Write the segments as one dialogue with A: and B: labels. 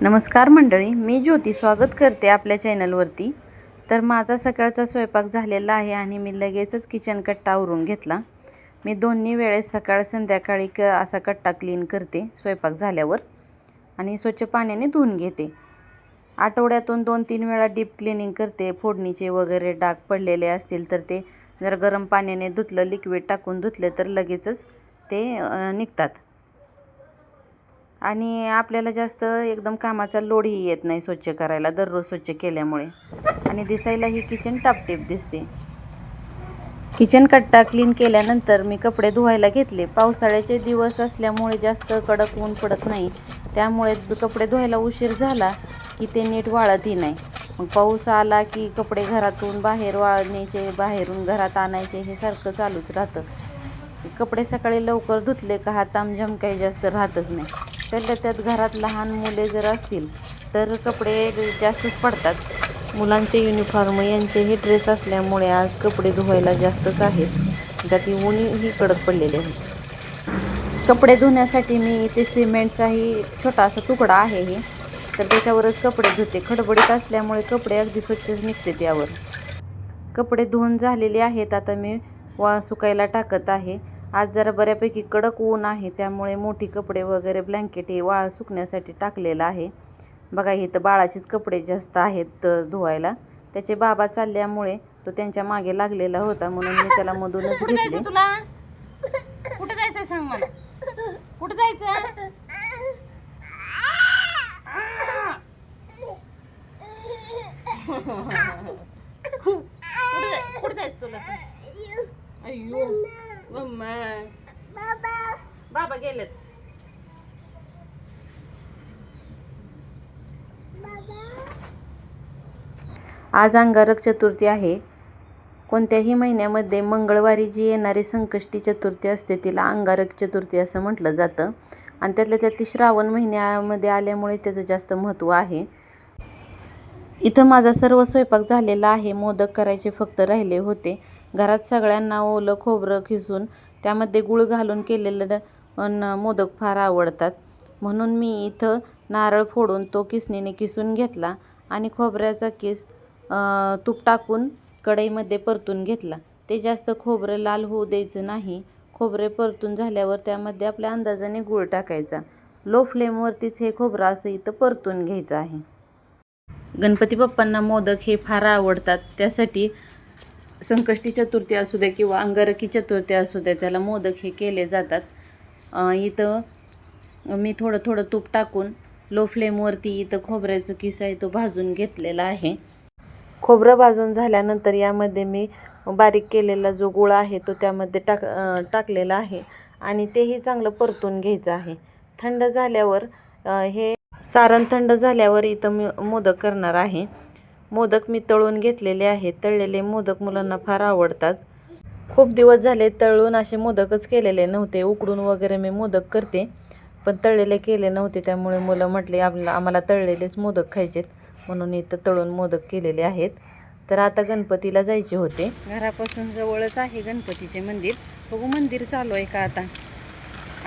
A: नमस्कार मंडळी मी ज्योती स्वागत करते आपल्या चॅनलवरती. तर माझा सकाळचा स्वयंपाक झालेला आहे आणि मी लगेचच किचन कट्टा आवरून घेतला. मी दोन्ही वेळेस सकाळ संध्याकाळी क असा कट्टा क्लीन करते स्वयंपाक झाल्यावर आणि स्वच्छ पाण्याने धुवून घेते. आठवड्यातून दोन तीन वेळा डीप क्लिनिंग करते फोडणीचे वगैरे डाग पडलेले असतील तर ते जर गरम पाण्याने धुतलं लिक्विड टाकून धुतले तर लगेचच ते निघतात. आणि आपल्याला जास्त एकदम कामाचा लोडही येत नाही स्वच्छ करायला दररोज स्वच्छ केल्यामुळे. आणि दिसायला ही किचन टापटीप दिसते. किचन कट्टा क्लीन केल्यानंतर मी कपडे धुवायला घेतले. पावसाळ्याचे दिवस असल्यामुळे जास्त कडक ऊन पडत नाही. त्यामुळे कपडे धुवायला उशीर झाला की ते नीट वाळतही नाही. मग पाऊस आला की कपडे घरातून बाहेर वाळण्याचे बाहेरून घरात आणायचे हे सारखं चालूच राहतं. कपडे सकाळी लवकर धुतले का हा तामझाम काही जास्त राहतच नाही. त्यातल्या त्यात घरात लहान मुले जर असतील तर कपडे जास्तच पडतात. मुलांचे युनिफॉर्म यांचे हे ड्रेस असल्यामुळे आज कपडे धुवायला जास्तच आहेत. त्यात ऊनही कडक पडलेले आहेत कपडे धुण्यासाठी मी इथे सिमेंटचाही छोटासा तुकडा आहे हे. तर त्याच्यावरच कपडे धुते. खडबडीत असल्यामुळे कपडे अगदी स्वच्छच निघते त्यावर कपडे धुवून झालेले आहेत. आता मी वा सुकायला टाकत आहे. आज जरा बऱ्यापैकी कडक ऊन आहे त्यामुळे मोठी कपडे वगैरे ब्लँकेट हे वाळा सुकण्यासाठी टाकलेलं आहे. बघा इथं बाळाचेच कपडे जास्त आहेत धुवायला. त्याचे बाबा चालल्यामुळे तो त्यांच्या मागे लागलेला होता म्हणून मी त्याला मधूनच
B: कुठे
A: घेतले.
B: तुला? कुठे जायचंय सांग मला? कुठे जायचं? कुठे जाय- कुठे जायचं तुला अय्यो. मम्मा बाबा. गेलेत.
A: आज अंगारक चतुर्थी आहे. कोणत्याही महिन्यामध्ये मंगळवारी जी येणारी संकष्टी चतुर्थी असते तिला अंगारक चतुर्थी असं म्हटलं जातं. आणि त्यातल्या त्यात ती श्रावण महिन्यामध्ये आल्यामुळे त्याचं जास्त महत्त्व आहे. इथं माझा सर्व स्वयंपाक झालेला आहे. मोदक करायचे फक्त राहिले होते. घरात सगळ्यांना ओलं खोबरं खिसून त्यामध्ये गुळ घालून केलेलं मोदक फार आवडतात. म्हणून मी इथं नारळ फोडून तो किसणीने किसून घेतला आणि खोबऱ्याचा किस तूप टाकून कढईमध्ये परतून घेतला. ते जास्त खोबरं लाल होऊ द्यायचं नाही. खोबरे परतून झाल्यावर त्यामध्ये आपल्या अंदाजाने गूळ टाकायचा. लो फ्लेमवरतीच हे खोबरं असं इथं परतून घ्यायचं आहे. गणपती बाप्पांना मोदक हे फार आवडतात. त्यासाठी संकष्टी चतुर्थी असू द्या किंवा अंगारकी चतुर्थी असू द्या त्याला मोदक हे केले जातात. इथं मी थोडं थोडं तूप टाकून लो फ्लेमवरती इथं खोबऱ्याचं किसा आहे तो भाजून घेतलेला आहे. खोबरं भाजून झाल्यानंतर यामध्ये मी बारीक केलेला जो गुळ आहे तो त्यामध्ये टाक टाकलेला आहे आणि तेही चांगलं परतून घ्यायचं आहे. थंड झाल्यावर हे सारण थंड झाल्यावर इथं मी मोदक करणार आहे. मोदक मी तळून घेतलेले आहेत. तळलेले मोदक मुलांना फार आवडतात. खूप दिवस झाले तळून असे मोदकच केलेले नव्हते. उकडून वगैरे मी मोदक करते पण तळलेले केले नव्हते. त्यामुळे मुलं म्हटले आपला आम्हाला तळलेलेच मोदक खायचेत. म्हणून इथं तळून मोदक केलेले आहेत. तर आता गणपतीला जायचे होते. घरापासून जवळच आहे गणपतीचे मंदिर. बघू मंदिर चालू आहे का आता.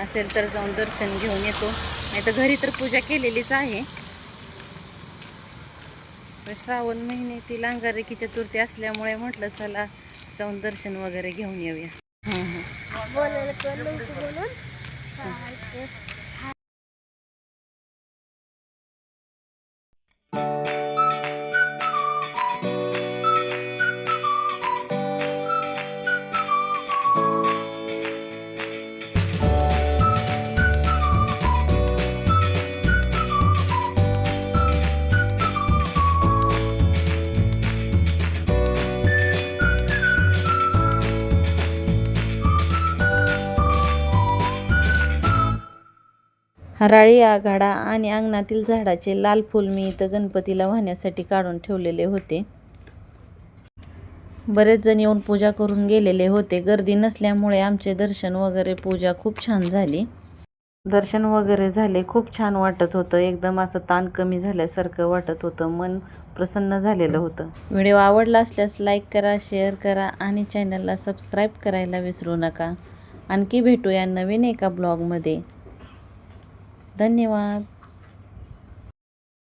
A: असेल तर जाऊन दर्शन घेऊन येतो. नाही तर घरी तर पूजा केलेलीच आहे. श्रावण महिन्यातील अंगारकी चतुर्थी असल्यामुळे म्हटलं चला जाऊन दर्शन वगैरे घेऊन येऊया. हराळी आघाडा आणि अंगणातील झाडाचे लाल फूल मी इथं गणपतीला वाहण्यासाठी काढून ठेवलेले होते. बरेच जण येऊन पूजा करून गेलेले होते. गर्दी नसल्यामुळे आमचे दर्शन वगैरे पूजा खूप छान झाली. दर्शन वगैरे झाले. खूप छान वाटत होतं. एकदम असं ताण कमी झाल्यासारखं वाटत होतं. मन प्रसन्न झालेलं होतं. व्हिडिओ आवडला असल्यास लाईक करा शेअर करा आणि चॅनलला सबस्क्राईब करायला विसरू नका. आणखी भेटूया नवीन एका ब्लॉगमध्ये. धन्यवाद.